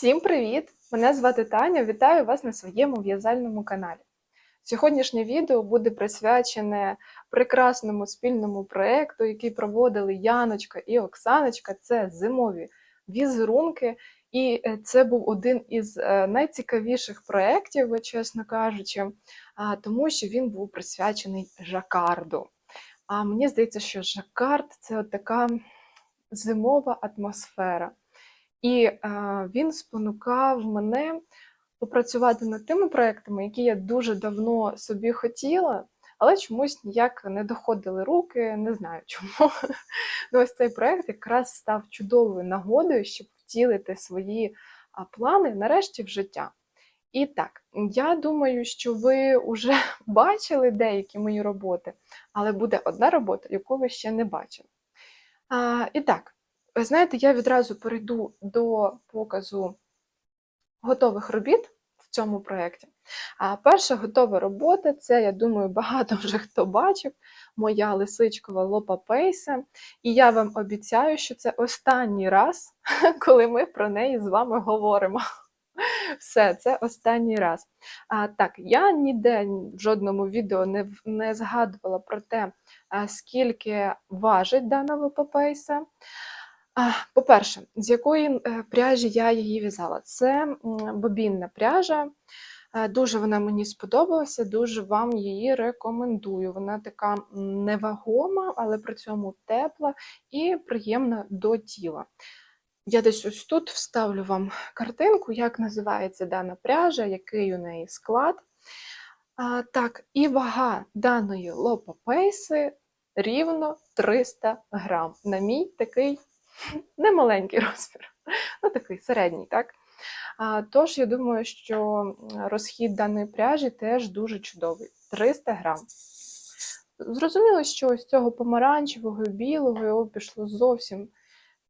Всім привіт! Мене звати Таня. Вітаю вас на своєму в'язальному каналі. Сьогоднішнє відео буде присвячене прекрасному спільному проєкту, який проводили Яночка і Оксаночка. Це зимові візерунки. І е, це був один із е, найцікавіших проєктів, чесно кажучи, тому що він був присвячений жакарду. А мені здається, що жакард це от така зимова атмосфера. І е, він спонукав мене попрацювати над тими проектами, які я дуже давно собі хотіла, але чомусь ніяк не доходили руки, не знаю чому. Ну, ось цей проект якраз став чудовою нагодою, щоб втілити свої плани нарешті в життя. І так, я думаю, що ви вже бачили деякі мої роботи, але буде одна робота, яку ви ще не бачили. А, і так, ви знаєте, я відразу перейду до показу готових робіт в цьому проєкті. А перша готова робота це, я думаю, багато вже хто бачив, моя лисичкова лопа пейса. І я вам обіцяю, що це останній раз, коли ми про неї з вами говоримо. Все, це останній раз. А, Так, я ніде в жодному відео не, не згадувала про те, а, скільки важить дана лопа пейса. По-перше, з якої е, пряжі я її в'язала? Це бобінна пряжа. Е, Дуже вона мені сподобалася, дуже вам її рекомендую. Вона така невагома, але при цьому тепла і приємна до тіла. Я десь ось тут вставлю вам картинку, як називається дана пряжа, який у неї склад. А, так, і вага даної лопапейси рівно 300 грам. На мій такий немаленький розмір, ну такий середній, так? Тож, я думаю, що розхід даної пряжі теж дуже чудовий 300 грам. Зрозуміло, що ось цього помаранчевого і білого його пішло зовсім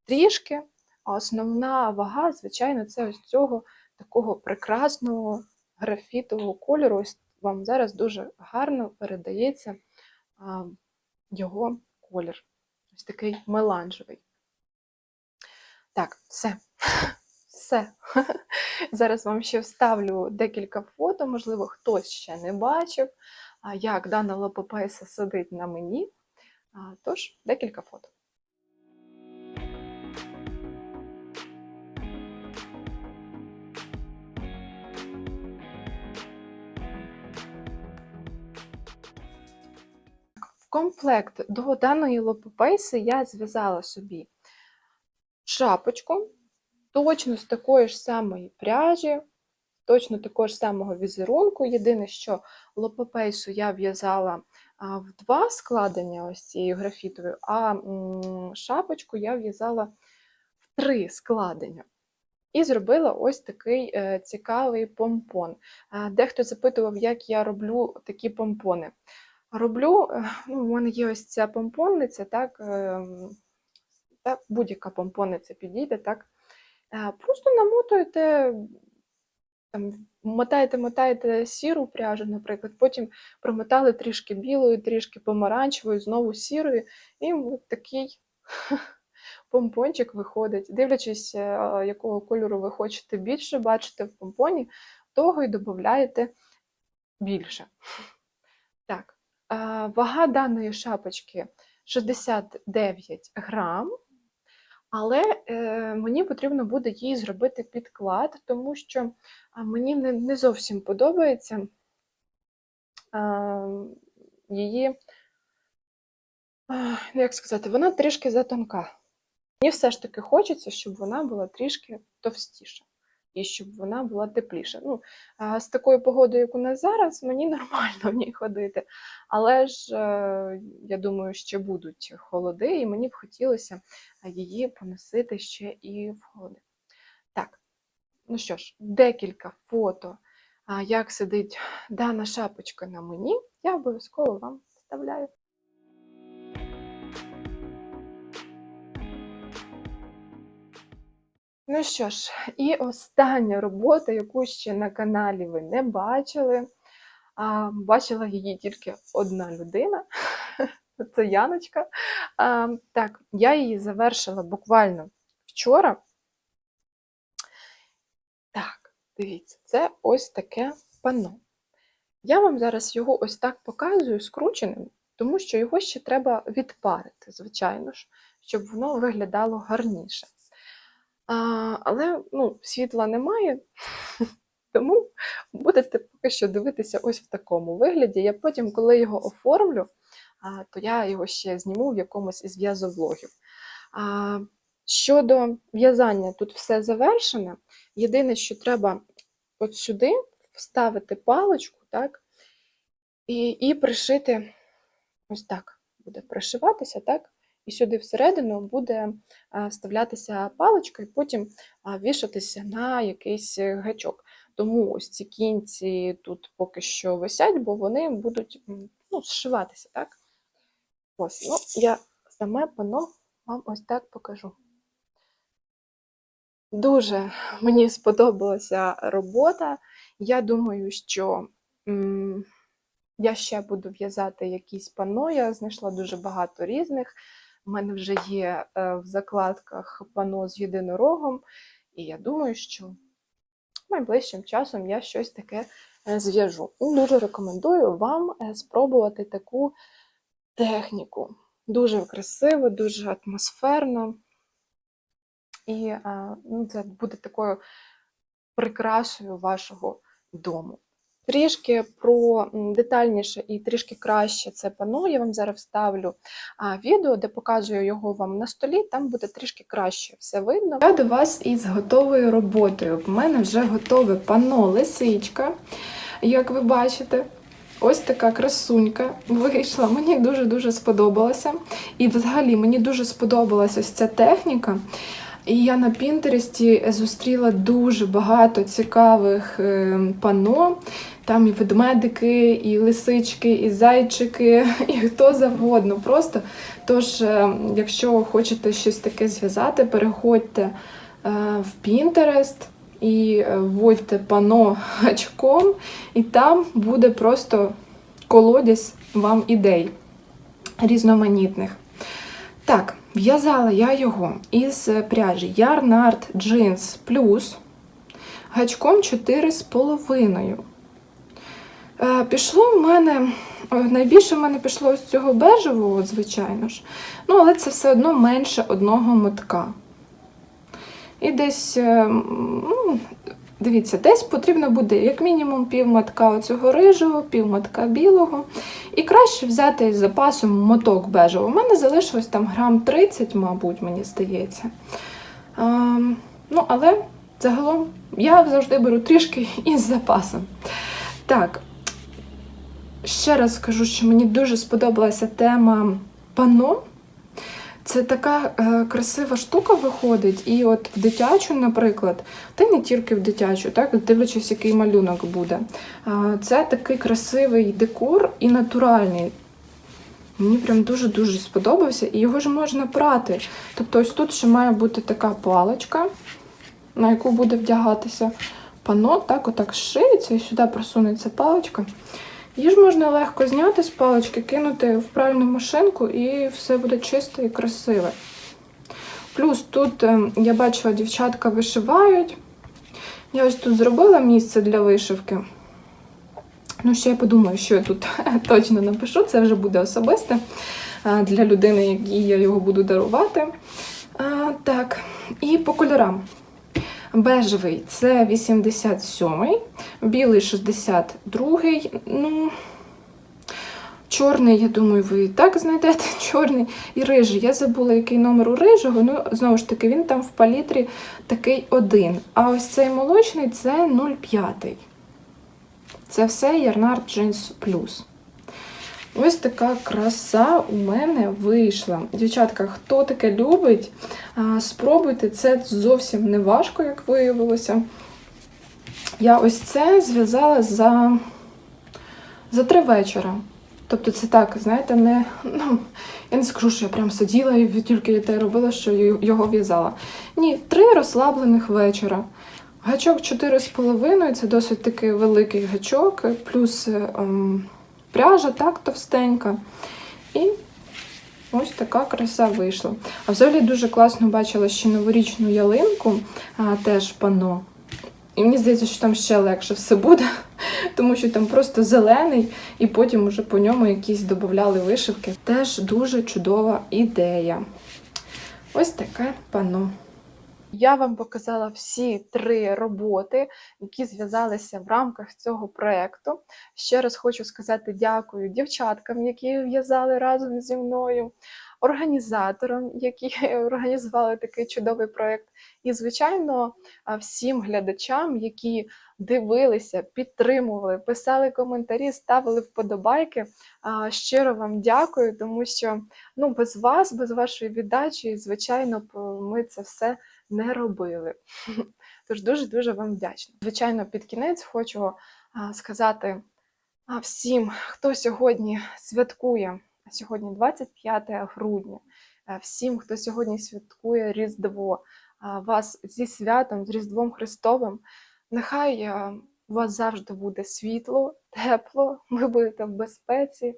трішки, а основна вага, звичайно, це ось цього такого прекрасного графітового кольору. Ось вам зараз дуже гарно передається його колір. Ось такий меланжевий. Так, все. Все. Зараз вам ще вставлю декілька фото, можливо, хтось ще не бачив, як дана лопопейса сидить на мені. Тож, декілька фото. В комплект до даної лопопейси я зв'язала собі шапочку, точно з такої ж самої пряжі, точно такого ж самого візерунку. Єдине, що лопопейсу я в'язала в два складення ось цією графітовою, а шапочку я в'язала в три складення. І зробила ось такий е, цікавий помпон. Дехто запитував, як я роблю такі помпони. Роблю, е, ну, в мене є ось ця помпонниця, так, так будь-яка помпонниця підійде, так. Е, Просто намотуєте, там, мотаєте, мотаєте сіру пряжу, наприклад, потім промотали трішки білою, трішки помаранчевою, знову сірою, і такий помпончик виходить. Дивлячись, е, якого кольору ви хочете більше бачити в помпоні, того і додаєте більше. Так, е, вага даної шапочки 69 грам. Але е, мені потрібно буде їй зробити підклад, тому що мені не, не зовсім подобається е, її, е, як сказати, вона трішки затонка. Мені все ж таки хочеться, щоб вона була трішки товстіша і щоб вона була тепліша. Ну, з такою погодою, як у нас зараз, мені нормально в ній ходити. Але ж е, я думаю, ще будуть холоди, і мені б хотілося її поносити ще і в холоди. Так, ну що ж, декілька фото, як сидить дана шапочка на мені, я обов'язково вам вставляю. Ну що ж, і остання робота, яку ще на каналі ви не бачили. А, бачила її тільки одна людина, це Яночка. А, так, я її завершила буквально вчора. Так, Дивіться, це ось таке панно. Я вам зараз його ось так показую скрученим, тому що його ще треба відпарити, звичайно ж, щоб воно виглядало гарніше. Але ну, світла немає, тому будете поки що дивитися ось в такому вигляді. Я потім, коли його оформлю, то я його ще зніму в якомусь із в'язовлогів. Щодо в'язання, тут все завершене. Єдине, що треба от сюди вставити паличку, так, і, і пришити ось так буде пришиватися, так, і сюди всередину буде вставлятися паличка, і потім вішатися на якийсь е, гачок. Тому ось ці кінці тут поки що висять, бо вони будуть ну, зшиватися, так? Ось, ну, я саме пано вам ось так покажу. Дуже мені сподобалася робота. Я думаю, що я ще буду в'язати якісь пано. Я знайшла дуже багато різних. У мене вже є е, в закладках пано з єдинорогом, і я думаю, що найближчим часом я щось таке е, зв'яжу. Дуже рекомендую вам е, спробувати таку техніку. Дуже красиво, дуже атмосферно. І ну, це буде такою прикрасою вашого дому. Трішки про детальніше і трішки краще це пано. Я вам зараз вставлю відео, де показую його вам на столі. Там буде трішки краще все видно. Я до вас із готовою роботою. В мене вже готове пано лисичка, як ви бачите. Ось така красунька вийшла. Мені дуже-дуже сподобалося. І взагалі мені дуже сподобалася ця техніка. І я на Пінтересті зустріла дуже багато цікавих е, пано. Там і ведмедики, і лисички, і зайчики, і хто завгодно. Просто. Тож, е, якщо хочете щось таке зв'язати, переходьте е, в Pinterest і е, вводьте пано гачком, і там буде просто колодязь вам ідей різноманітних. Так, в'язала я його із пряжі Yarn Art Jeans Plus гачком 4,5. Е, Пішло в мене, найбільше в мене пішло з цього бежевого, звичайно ж. Ну, але це все одно менше одного мотка. І десь, е, ну, дивіться, десь потрібно буде як мінімум пів мотка оцього рижого, пів мотка білого. І краще взяти із запасом моток бежевого. У мене залишилось там грам 30, мабуть, мені здається. А, ну, але загалом я завжди беру трішки із запасом. Так, ще раз скажу, що мені дуже сподобалася тема пано. Це така е, красива штука виходить, і от в дитячу, наприклад, та й не тільки в дитячу, так, дивлячись, який малюнок буде. А, це такий красивий декор і натуральний. Мені прям дуже-дуже сподобався, і його ж можна прати. Тобто, ось тут ще має бути така паличка, на яку буде вдягатися пано, так, отак шиється, і сюди просунеться паличка. Її ж можна легко зняти з палички, кинути в пральну машинку і все буде чисте і красиве. Плюс тут е, я бачила, дівчатка вишивають. Я ось тут зробила місце для вишивки. Ну, ще я подумаю, що я тут точно напишу. Це вже буде особисте е, для людини, якій я його буду дарувати. А, Так, і по кольорам. Бежевий це 87-й, білий 62-й. Ну, чорний, я думаю, ви і так знайдете чорний і рижий. Я забула, який номер у рижого. Ну, знову ж таки, він там в палітрі такий один. А ось цей молочний це 0,5. Це все Ярнард Jeans Plus. Ось така краса у мене вийшла. Дівчатка, хто таке любить, спробуйте, це зовсім не важко, як виявилося. Я ось це зв'язала за, за три вечора. Тобто це так, знаєте, не, ну, я не скажу, що я прям сиділа і тільки те робила, що його в'язала. Ні, три розслаблених вечора. Гачок 4,5 це досить такий великий гачок, плюс ем, пряжа так товстенька. І ось така краса вийшла. А взагалі дуже класно бачила ще новорічну ялинку, а, теж пано. І мені здається, що там ще легше все буде, тому що там просто зелений, і потім уже по ньому якісь додавали вишивки. Теж дуже чудова ідея. Ось таке пано. Я вам показала всі три роботи, які зв'язалися в рамках цього проєкту. Ще раз хочу сказати дякую дівчаткам, які в'язали разом зі мною, організаторам, які організували такий чудовий проєкт, і, звичайно, всім глядачам, які дивилися, підтримували, писали коментарі, ставили вподобайки. Щиро вам дякую, тому що ну, без вас, без вашої віддачі, звичайно, ми це все не робили. Тож дуже-дуже вам вдячна. Звичайно, під кінець хочу сказати всім, хто сьогодні святкує, сьогодні 25 грудня, всім, хто сьогодні святкує Різдво, вас зі святом, з Різдвом Христовим. Нехай у вас завжди буде світло, тепло, ви будете в безпеці.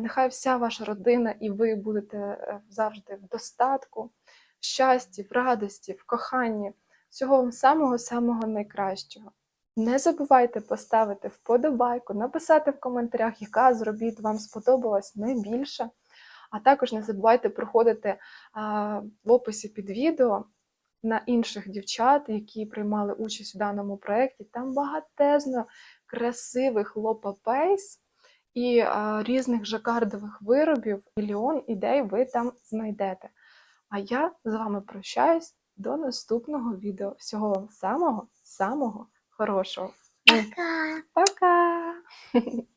Нехай вся ваша родина і ви будете е, завжди в достатку, щасті, в радості, в коханні. Всього вам самого-самого найкращого. Не забувайте поставити вподобайку, написати в коментарях, яка з робіт вам сподобалась найбільше. А також не забувайте проходити в описі під відео на інших дівчат, які приймали участь у даному проєкті. Там багатезно красивих лопапейс і різних жакардових виробів. Мільйон ідей ви там знайдете. А я з вами прощаюсь до наступного відео. Всього вам самого, самого хорошого. Пока. Пока!